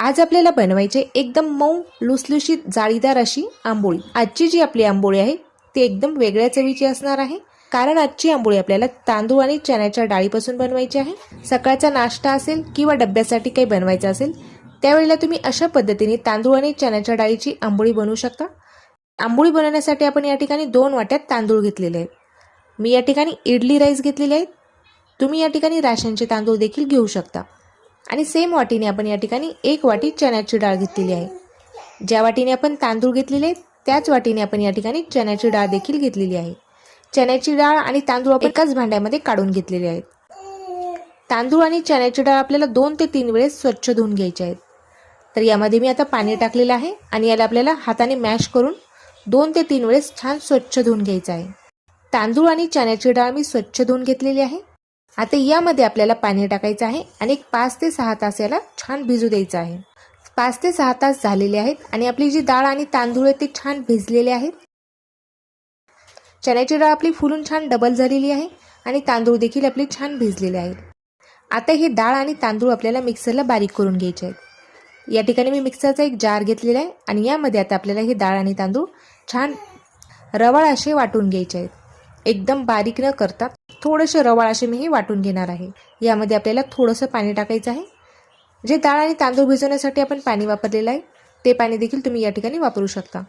आज आपल्याला बनवायचे एकदम मऊ लुसलुशीत जाळीदार अशी आंबोळी. आजची जी आपली आंबोळी आहे ती एकदम वेगळ्या चवीची असणार आहे. कारण आजची आंबोळी आपल्याला तांदूळ आणि चण्याच्या डाळीपासून बनवायची आहे. सकाळचा नाश्ता असेल किंवा डब्यासाठी काही बनवायचं असेल त्यावेळेला तुम्ही अशा पद्धतीने तांदूळ आणि चण्याच्या डाळीची आंबोळी बनवू शकता. आंबोळी बनवण्यासाठी आपण या ठिकाणी दोन वाट्यात तांदूळ घेतलेले आहेत. मी या ठिकाणी इडली राईस घेतलेले आहेत तुम्ही या ठिकाणी राशनचे तांदूळ देखील घेऊ शकता. आणि सेम वाटीने आपण या ठिकाणी एक वाटी चण्याची डाळ घेतलेली आहे. ज्या वाटीने आपण तांदूळ घेतलेले त्याच वाटीने आपण या ठिकाणी चण्याची डाळ देखील घेतलेली आहे. चण्याची डाळ आणि तांदूळ आपण एकाच भांड्यामध्ये काढून घेतलेले आहेत. तांदूळ आणि चण्याची डाळ आपल्याला दोन ते तीन वेळेस स्वच्छ धुवून घ्यायचे आहेत. तर यामध्ये मी आता पाणी टाकलेलं आहे आणि याला आपल्याला हाताने मॅश करून दोन ते तीन वेळेस छान स्वच्छ धुवून घ्यायचं आहे. तांदूळ आणि चण्याची डाळ मी स्वच्छ धुवून घेतलेली आहे. आता यामध्ये आपल्याला पाणी टाकायचं आहे आणि एक पाच ते सहा तास याला छान भिजू द्यायचं आहे. पाच ते सहा तास झालेले आहेत आणि आपली जी डाळ आणि तांदूळ आहे ते छान भिजलेले आहेत. चण्याची डाळ आपली फुलून छान डबल झालेली आहे आणि तांदूळ देखील आपले छान भिजलेले आहेत. आता हे डाळ आणि तांदूळ आपल्याला मिक्सरला बारीक करून घ्यायचे आहेत. या ठिकाणी मी मिक्सरचा एक जार घेतलेला आहे आणि यामध्ये आता आपल्याला हे डाळ आणि तांदूळ छान रवाळ असे वाटून घ्यायचे आहेत. एकदम बारीक न करता थोडंसं रवाळ असे मी हे वाटून घेणार आहे. यामध्ये आपल्याला थोडंसं पाणी टाकायचं आहे. जे डाळ आणि तांदूळ भिजवण्यासाठी आपण पाणी वापरलेलं आहे ते पाणी देखील तुम्ही या ठिकाणी वापरू शकता.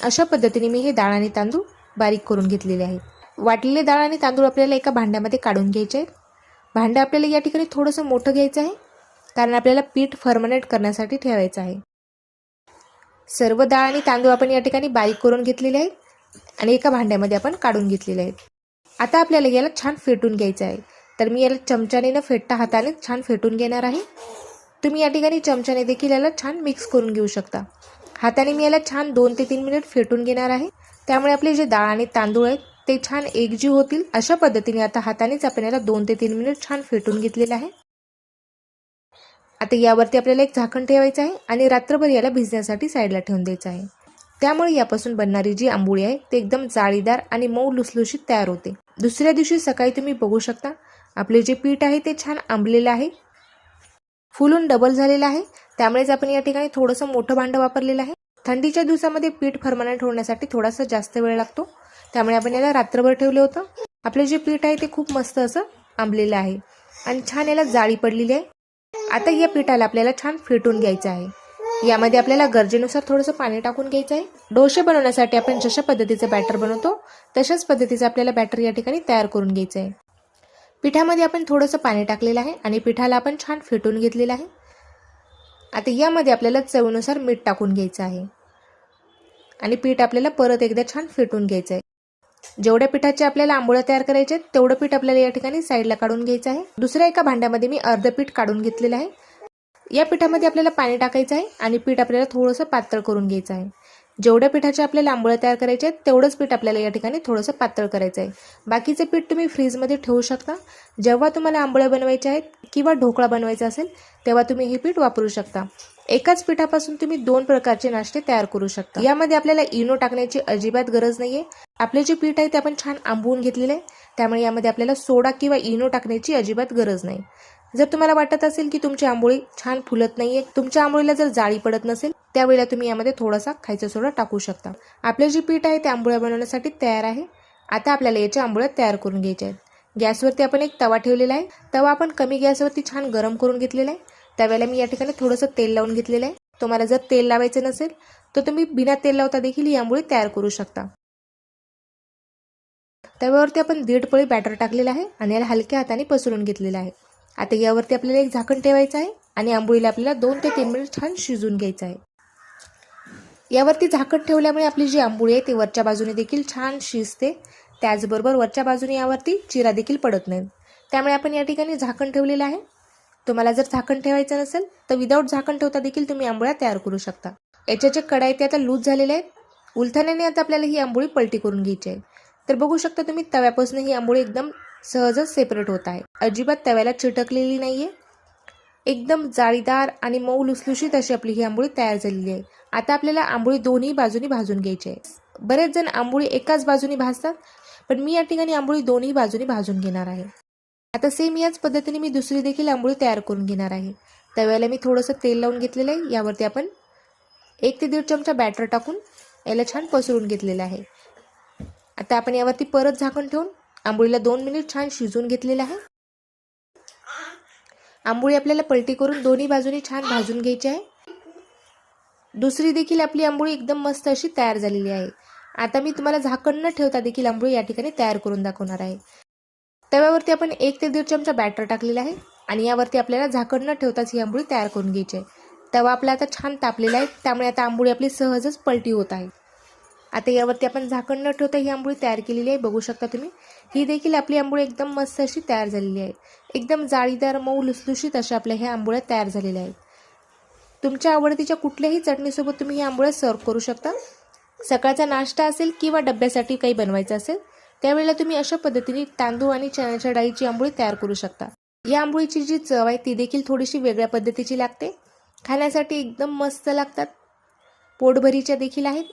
अशा पद्धतीने मी हे डाळ आणि तांदूळ बारीक करून घेतलेले आहे. वाटलेले डाळ आणि तांदूळ आपल्याला एका भांड्यामध्ये काढून घ्यायचे आहेत. भांडं आपल्याला या ठिकाणी थोडंसं मोठं घ्यायचं आहे कारण आपल्याला पीठ फर्मनेट करण्यासाठी ठेवायचं आहे. सर्व डाळ आणि तांदूळ आपण या ठिकाणी बारीक करून घेतलेले आहेत. आणि एका भांड्यामध्ये आपण काढून घेतलेले आहेत. आता आपल्याला याला छान फेटून घ्यायचं आहे. तर मी याला चमच्याने न फेटता हाताने छान फेटून घेणार आहे. तुम्ही या ठिकाणी चमच्याने देखील याला छान मिक्स करून घेऊ शकता. हाताने मी याला छान दोन ते तीन मिनिट फेटून घेणार आहे. त्यामुळे आपले जे डाळ आणि तांदूळ आहेत ते छान एकजीव होतील. अशा पद्धतीने आता हातानेच आपण याला दोन ते तीन मिनिट छान फेटून घेतलेलं आहे. आता यावरती आपल्याला एक झाकण ठेवायचं आहे आणि रात्रभर याला भिजण्यासाठी साईडला ठेवून द्यायचं आहे. त्यामुळे यापासून बनणारी जी आंबोळी आहे ते एकदम जाळीदार आणि मऊ लुसलुशीत तयार होते. दुसऱ्या दिवशी सकाळी तुम्ही बघू शकता आपले जे पीठ आहे ते छान आंबलेलं आहे. फुलून डबल झालेलं आहे. त्यामुळेच आपण या ठिकाणी थोडंसं मोठं भांडं वापरलेलं आहे. थंडीच्या दिवसामध्ये पीठ फर्मनंट होण्यासाठी थोडासा जास्त वेळ लागतो. त्यामुळे आपण याला रात्रभर ठेवलं होतं. आपलं जे पीठ आहे ते खूप मस्त असं आंबलेलं आहे. आणि छान याला जाळी पडलेली आहे. आता या पिठाला आपल्याला छान फेटून घ्यायचं आहे. यामध्ये आपल्याला गरजेनुसार थोडंसं पाणी टाकून घ्यायचं आहे. डोसे बनवण्यासाठी आपण जशा पद्धतीचं बॅटर बनवतो तशाच पद्धतीचं आपल्याला बॅटर या ठिकाणी तयार करून घ्यायचं आहे. पिठामध्ये आपण थोडंसं पाणी टाकलेलं आहे आणि पिठाला आपण छान फेटून घेतलेलं आहे. आता यामध्ये आपल्याला चवीनुसार मीठ टाकून घ्यायचं आहे. आणि पीठ आपल्याला परत एकदा छान फेटून घ्यायचं आहे. जेवढ्या पिठाचे आपल्याला आंबोळ्या तयार करायचे आहेत तेवढं पीठ आपल्याला या ठिकाणी साईडला काढून घ्यायचं आहे. दुसऱ्या एका भांड्यामध्ये मी अर्ध पीठ काढून घेतलेलं आहे. या पिठामध्ये आपल्याला पाणी टाकायचं आहे आणि पीठ आपल्याला थोडंसं पातळ करून घ्यायचं आहे. जेवढ्या पिठाचे आपल्याला आंबोळ्या तयार करायचे आहेत तेवढंच पीठ आपल्याला या ठिकाणी थोडंसं पातळ करायचं आहे. बाकीचे पीठ तुम्ही फ्रीजमध्ये ठेवू शकता. जेव्हा तुम्हाला आंबोळ्या बनवायच्या आहेत किंवा ढोकळा बनवायचा असेल तेव्हा तुम्ही हे पीठ वापरू शकता. एकाच पिठापासून तुम्ही दोन प्रकारचे नाश्ते तयार करू शकता. यामध्ये आपल्याला इनो टाकण्याची अजिबात गरज नाहीये. आपले जे पीठ आहे ते आपण छान आंबवून घेतलेले आहे. त्यामुळे यामध्ये आपल्याला सोडा किंवा इनो टाकण्याची अजिबात गरज नाही. जर तुम्हाला वाटत असेल की तुमची आंबोळी छान फुलत नाहीये तुमच्या आंबोळीला जर जाळी पडत नसेल त्यावेळेला तुम्ही यामध्ये थोडासा खायचा सोडा टाकू शकता. आपलं जे पीठ आहे ते आंबोळ्या बनवण्यासाठी तयार आहे. आता आपल्याला याच्या आंबोळ्या तयार करून घ्यायच्या आहेत. गॅसवरती आपण एक तवा ठेवलेला आहे. तवा आपण कमी गॅसवरती छान गरम करून घेतलेला आहे. त्यावेळेला मी या ठिकाणी थोडंसं तेल लावून घेतलेलं आहे. तुम्हाला जर तेल लावायचं नसेल तर तुम्ही बिना तेल लावता देखील ही आंबोळी तयार करू शकता. तव्यावरती आपण दीड पळी बॅटर टाकलेलं आहे आणि याला हलक्या हाताने पसरून घेतलेलं आहे. आता यावरती आपल्याला एक झाकण ठेवायचं आहे आणि आंबोळीला आपल्याला दोन ते तीन मिनिट छान शिजून घ्यायचं आहे. यावरती झाकण ठेवल्यामुळे आपली जी आंबोळी आहे ती वरच्या बाजूने देखील छान शिजते. त्याचबरोबर वरच्या बाजूने यावरती चिरा देखील पडत नाही. त्यामुळे आपण या ठिकाणी झाकण ठेवलेलं आहे. तुम्हाला जर झाकण ठेवायचं नसेल तर विदाऊट झाकण ठेवता देखील तुम्ही आंबोळ्या तयार करू शकता. याच्या जे कडाई ते आता लूज झालेले आहेत. उलथाण्याने आता आपल्याला ही आंबोळी पलटी करून घ्यायची आहे. तर बघू शकता तुम्ही तव्यापासून ही आंबोळी एकदम सहजच सेपरेट होत आहे अजिबात तव्याला चिटकलेली नाही आहे एकदम जाळीदार आणि मऊ लुसलुशीत अशी आपली ही आंबोळी तयार झालेली आहे. आता आपल्याला आंबोळी दोन्ही बाजूनी भाजून घ्यायची आहे. बरेच जण आंबोळी एकाच बाजूनी भाजतात पण मी या ठिकाणी आंबोळी दोन्ही बाजूनी भाजून घेणार आहे. आता सेम याच पद्धतीने मी दुसरी देखील आंबोळी तयार करून घेणार आहे. तव्याला मी थोडंसं तेल लावून घेतलेलं आहे. यावरती आपण एक ते दीड चमचा बॅटर टाकून याला छान पसरून घेतलेलं आहे. आता आपण यावरती परत झाकण ठेवून आंबोळीला दोन मिनिट छान शिजून घेतलेलं आहे. आंबोळी आपल्याला पलटी करून दोन्ही बाजूनी छान भाजून घ्यायची आहे. दुसरी देखील आपली आंबोळी एकदम मस्त अशी तयार झालेली आहे. आता मी तुम्हाला झाकण न ठेवता देखील आंबोळी या ठिकाणी तयार करून दाखवणार आहे. तव्यावरती आपण एक ते दीड चमचा बॅटर टाकलेला आहे आणि यावरती आपल्याला झाकण न ठेवताच ही आंबोळी तयार करून घ्यायची आहे. तवा आपला आता छान तापलेला आहे त्यामुळे आता आंबोळी आपली सहजच पलटी होत आहे. आता यावरती आपण झाकण न ठेवता ही आंबोळी तयार केलेली आहे. बघू शकता तुम्ही. ही देखील आपली आंबोळी एकदम मस्त अशी तयार झालेली आहे. एकदम जाळीदार मऊ लुसलुशीत अशा आपल्या ह्या आंबोळ्या तयार झालेल्या आहेत. तुमच्या आवडतीच्या कुठल्याही चटणीसोबत तुम्ही ही आंबोळ्या सर्व करू शकता. सकाळचा नाश्ता असेल किंवा डब्यासाठी काही बनवायचं असेल त्यावेळेला तुम्ही अशा पद्धतीने तांदूळ आणि चण्याच्या डाळीची आंबोळी तयार करू शकता. या आंबोळीची जी चव आहे ती देखील थोडीशी वेगळ्या पद्धतीची लागते. खाण्यासाठी एकदम मस्त लागतात. पोटभरीच्या देखील आहेत.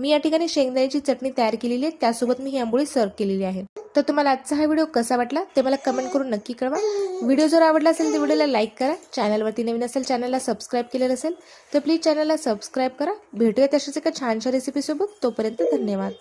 मी या ठिकाणी शेंगदाण्याची चटणी तयार केलेली आहे. त्यासोबत मी ही आंबोळी सर्व केलेली आहे. तर तुम्हाला आजचा हा व्हिडिओ कसा वाटला ते मला कमेंट करून नक्की कळवा. व्हिडिओ जर आवडला असेल तर व्हिडिओला लाईक करा. चॅनलवरती नवीन असेल चॅनलला सबस्क्राईब केलेलं असेल तर प्लीज चॅनलला सबस्क्राईब करा. भेटूया तशाच एका छानशा रेसिपीसोबत तोपर्यंत धन्यवाद.